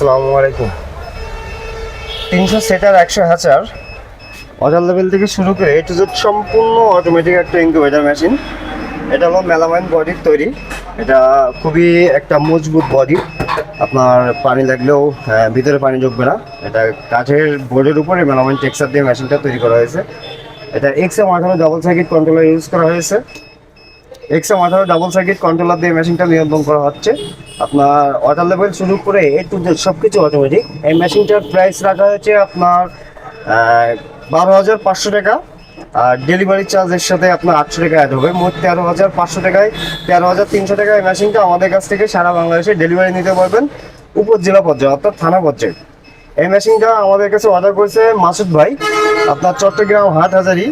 আসসালামু আলাইকুম। তিনশো সেটার একশো হাজার অর্ডার লেভেল থেকে শুরু করে এ টু সম্পূর্ণ অটোমেটিক একটা ইনকিউবেটার মেশিন এটা হলো মেলামাইন বডির তৈরি। এটা খুবই একটা মজবুত বডি আপনার পানি লাগলেও ভিতরে পানি ঢুকবে না। এটা কাঠের বোর্ডের উপরে মেলামাইন টেক্সার দিয়ে মেশিনটা তৈরি করা হয়েছে। এটা এক্স এম আঠারো ডাবল সার্কিট কন্ট্রোলার ইউজ করা হয়েছে। এক্স এম আঠারো ডাবল সার্কিট কন্ট্রোলার দিয়ে মেশিনটা নিয়ন্ত্রণ করা হচ্ছে। আপনার অর্ডার লেভেল শুরু করে এ টু সব কিছু অটোমেটিক এই মেশিনটার প্রাইস রাখা হয়েছে আপনার বারো হাজার পাঁচশো টাকা। আর ডেলিভারি চার্জের সাথে আপনার আটশো টাকা অ্যাড হবে। মোট তেরো হাজার পাঁচশো টাকায়, তেরো হাজার তিনশো টাকায় মেশিনটা আমাদের কাছ থেকে সারা বাংলাদেশে ডেলিভারি নিতে পারবেন। উপজেলা পর্যায়ে, অর্থাৎ থানা পর্যায়ে। এই মেশিনটা আমাদের কাছে অর্ডার করেছে মাসুদ ভাই। আপনার চট্টগ্রাম হাট হাজারি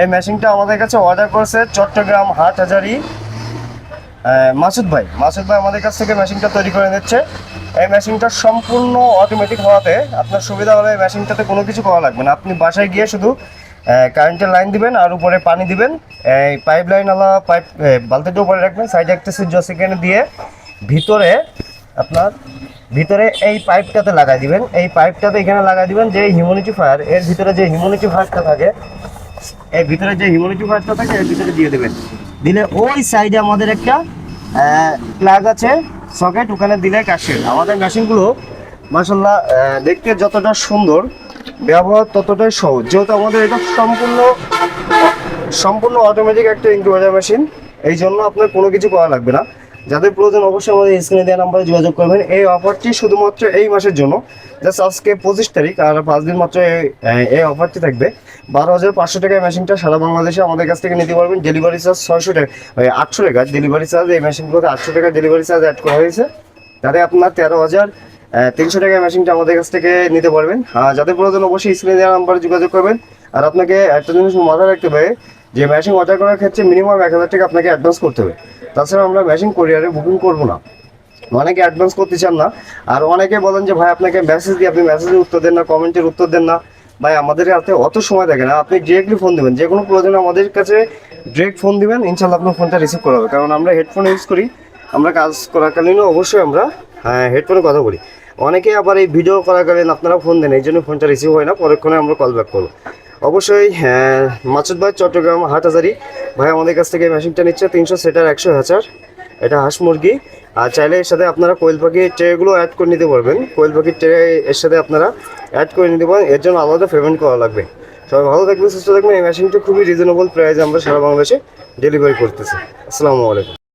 এই মেশিনটা আমাদের কাছে অর্ডার করেছে চট্টগ্রাম হাট হাজারি। মাসুদ ভাই মাসুদ ভাই আমাদের কাছ থেকে মেশিনটা তৈরি করে নিচ্ছে। এই মেশিনটা সম্পূর্ণ অটোমেটিক হওয়াতে আপনার সুবিধা হলে এই মেশিনটাতে কোনো কিছু করা লাগবে না। আপনি বাসায় গিয়ে শুধু কারেন্টের লাইন দিবেন আর উপরে পানি দিবেন। এই পাইপ লাইন আলা পাইপ বালতিটা উপরে রাখবেন সাইডে একটা সুইচ সেখানে দিয়ে ভিতরে আপনার, ভিতরে এই পাইপটাতে লাগাই দিবেন। এই পাইপটাতে এখানে লাগাই দিবেন যে হিউম্যানিটি ফায়ার এর ভিতরে যে হিউম্যানিটি ফায়ারটা থাকে এর ভিতরে যে হিউম্যানিটি ফায়ারটা থাকে, এর ভিতরে দিয়ে দেবেন। দিলে ওই সাইডে আমাদের একটা প্লাগ আছে সকেট ওখানে দিলে কাজ শেষ। আমাদের মেশিনগুলো মাসাল্লাহ দেখতে যতটা সুন্দর, ব্যবহার ততটাই সহজ। যেহেতু আমাদের এটা সম্পূর্ণ সম্পূর্ণ অটোমেটিক একটা ইনকিউবেটর মেশিন এই জন্য আপনার কোনো কিছু করা লাগবে না। যাদের প্রয়োজন অবশ্যই আমাদের স্ক্রিনে দেওয়া নাম্বারে যোগাযোগ করবেন। এই অফারটি শুধুমাত্র এই মাসের জন্য। জাস্ট আজকে পঁচিশ তারিখ আর পাঁচ দিন মাত্র এই- অফারটি থাকবে। বারো হাজার পাঁচশো টাকায় মেশিনটা সারা বাংলাদেশে আমাদের কাছ থেকে নিতে পারবেন। ডেলিভারি চার্জ ছয়শো টাকা আটশো টাকা। ডেলিভারি চার্জ এই মেশিনগুলোতে আটশো টাকা ডেলিভারি চার্জ অ্যাড করা হয়েছে। তাতে আপনার তেরো হাজার তিনশো টাকায় মেশিনটা আমাদের কাছ থেকে নিতে পারবেন। যাদের প্রয়োজন অবশ্যই স্ক্রিনে দেওয়া নাম্বারে যোগাযোগ করবেন। আর আপনাকে একটা জিনিস মাথায় রাখতে হবে যে মেশিন অর্ডার করার ক্ষেত্রে মিনিমাম এক হাজার টাকা আপনাকে অ্যাডভান্স করতে হবে। তাছাড়া আমরা মেশিন কোরিয়ারে বুকিং করব না। অনেকে অ্যাডভান্স করতে চান না। আর অনেকে বলেন যে, ভাই, আপনাকে মেসেজ দিয়ে আপনি মেসেজের উত্তর দেন না কমেন্টের উত্তর দেন না। ভাই, আমাদের হাতে অত সময় থাকে না। আপনি ডিরেক্টলি ফোন দেবেন। যে কোনো প্রয়োজনে আমাদের কাছে ডিরেক্ট ফোন দিবেন। ইনশাল্লাহ আপনার ফোনটা রিসিভ করা হবে। কারণ আমরা হেডফোন ইউজ করি। আমরা কাজ করাকালীনও অবশ্যই আমরা হেডফোনে কথা বলি। অনেকে আবার এই ভিডিও করাকালীন আপনারা ফোন দেন। এই জন্য ফোনটা রিসিভ হয় না। পরক্ষণে আমরা কল ব্যাক করব। অবশ্যই হ্যাঁ, মাসুদ ভাই চট্টগ্রাম হাটহাজারি। ভাই আমাদের কাছ থেকে মেশিনটা নিচ্ছে তিনশো সেটার একশো হাজার। এটা হাঁস মুরগি। আর চাইলে এর সাথে আপনারা কোয়েল পাখি ট্রেগুলো অ্যাড করে নিতে পারবেন। কোয়েল পাখির ট্রে এর সাথে আপনারা অ্যাড করে নিতে পারেন। এর জন্য আলাদা পেমেন্ট করা লাগবে। সবাই ভালো থাকবেন সুস্থ থাকবেন। এই মেশিনটা খুবই রিজনেবল প্রাইসে আমরা সারা বাংলাদেশে ডেলিভারি করতেছি। আসসালামু আলাইকুম।